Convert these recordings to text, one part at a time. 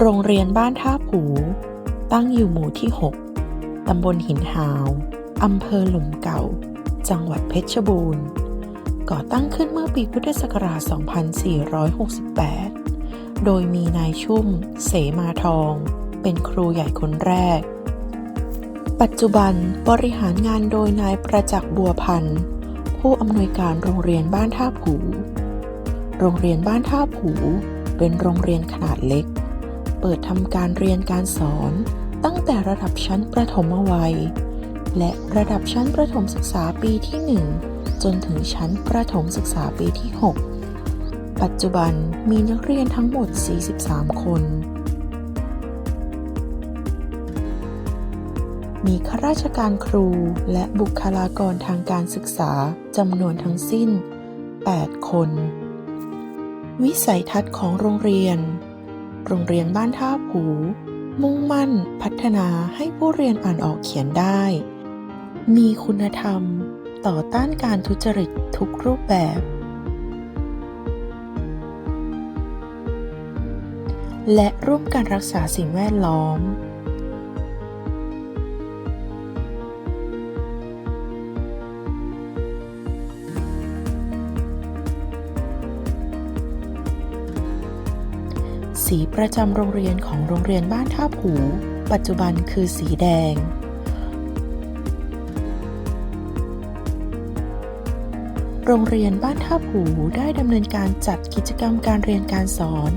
โรงเรียนบ้านท่าผู ตั้งอยู่หมู่ที่ 6 ตำบลหินหาว อำเภอหลุมเก่า จังหวัดเพชรบูรณ์ ก่อตั้งขึ้นเมื่อปีพุทธศักราช 2468 โดยมีนายชุ่ม เสมาทอง เป็นครูใหญ่คนแรก ปัจจุบันบริหารงานโดยนายประจักษ์บัวพันธ์ ผู้อำนวยการโรงเรียนบ้านท่าผู โรงเรียนบ้านท่าผู เป็นโรงเรียนขนาดเล็ก เปิดทำการเรียนการสอนตั้งแต่ระดับชั้นประถมวัย และระดับชั้นประถมศึกษาปีที่ 1 จนถึงชั้นประถมศึกษาปีที่ 6 ปัจจุบันมีนักเรียนทั้งหมด 43 คน มีข้าราชการครูและบุคลากรทางการศึกษาจำนวนทั้งสิ้น 8 คน วิสัยทัศน์ของโรงเรียน โรงเรียนบ้านท่าผู มุ่งมั่นพัฒนาให้ผู้เรียนอ่านออกเขียนได้ มีคุณธรรมต่อต้านการทุจริตทุกรูปแบบ และร่วมกันรักษาสิ่งแวดล้อม สีประจำโรงเรียนของโรงเรียนบ้านท่าผู ปัจจุบันคือสีแดง โรงเรียนบ้านท่าผูได้ดำเนินการจัดกิจกรรมการเรียนการสอน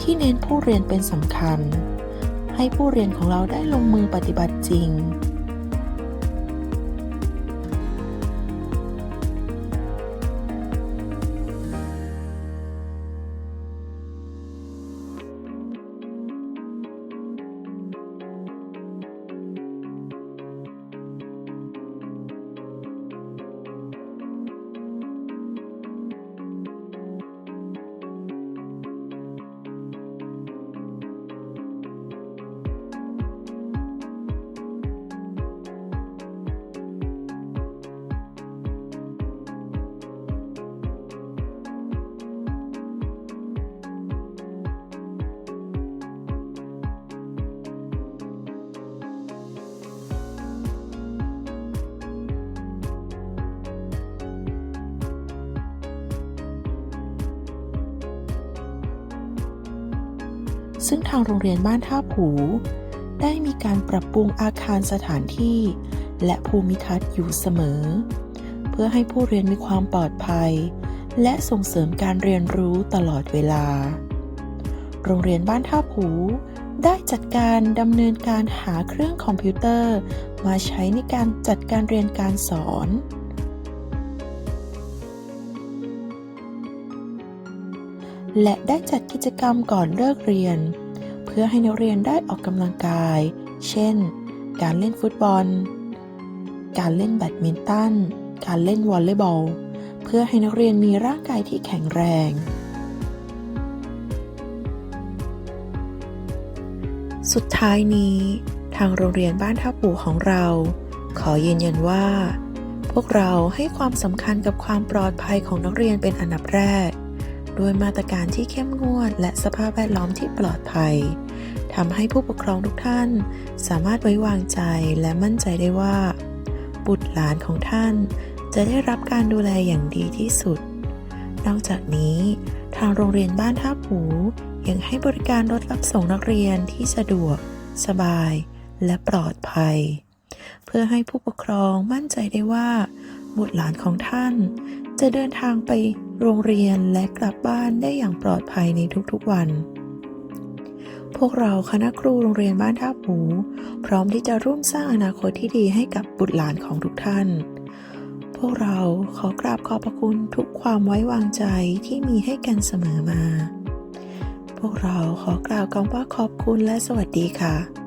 ที่เน้นผู้เรียนเป็นสำคัญ ให้ผู้เรียนของเราได้ลงมือปฏิบัติจริง ซึ่งทางโรงเรียนบ้านท่าผู ได้มีการปรับปรุงอาคารสถานที่ และภูมิทัศน์อยู่เสมอ เพื่อให้ผู้เรียนมีความปลอดภัย และส่งเสริมการเรียนรู้ตลอดเวลา โรงเรียนบ้านท่าผูได้จัดการดำเนินการหาเครื่องคอมพิวเตอร์ มาใช้ในการจัดการเรียนการสอน และได้จัดกิจกรรมก่อนเลิกเรียน เพื่อให้นักเรียนได้ออกกำลังกาย เช่น การเล่นฟุตบอล การเล่นแบดมินตัน การเล่นวอลเลย์บอล เพื่อให้นักเรียนมีร่างกายที่แข็งแรง สุดท้ายนี้ ทางโรงเรียนบ้านท่าปู่ของเรา ขอยืนยันว่า พวกเราให้ความสำคัญกับความปลอดภัยของนักเรียนเป็นอันดับแรก ด้วยมาตรการที่เข้มงวด และสภาพแวดล้อมที่ปลอดภัยทำให้ผู้ปกครองทุกท่าน สามารถไว้วางใจและมั่นใจได้ว่า บุตรหลานของท่านจะได้รับการดูแลอย่างดีที่สุด นอกจากนี้ ทางโรงเรียนบ้านท่าผูยังให้บริการรถรับส่งนักเรียนที่สะดวก สบาย และปลอดภัย เพื่อให้ผู้ปกครองมั่นใจได้ว่า บุตรหลานของท่าน จะเดินทางไปโรงเรียนและกลับบ้านได้อย่างปลอดภัยในทุกๆวัน พวกเราคณะครูโรงเรียนบ้านท่าผูพร้อมที่จะร่วมสร้างอนาคตที่ดีให้กับบุตรหลานของทุกท่าน พวกเราขอกราบขอบพระคุณทุกความไว้วางใจที่มีให้กันเสมอมา พวกเราขอกล่าวคำว่าขอบคุณและสวัสดีค่ะ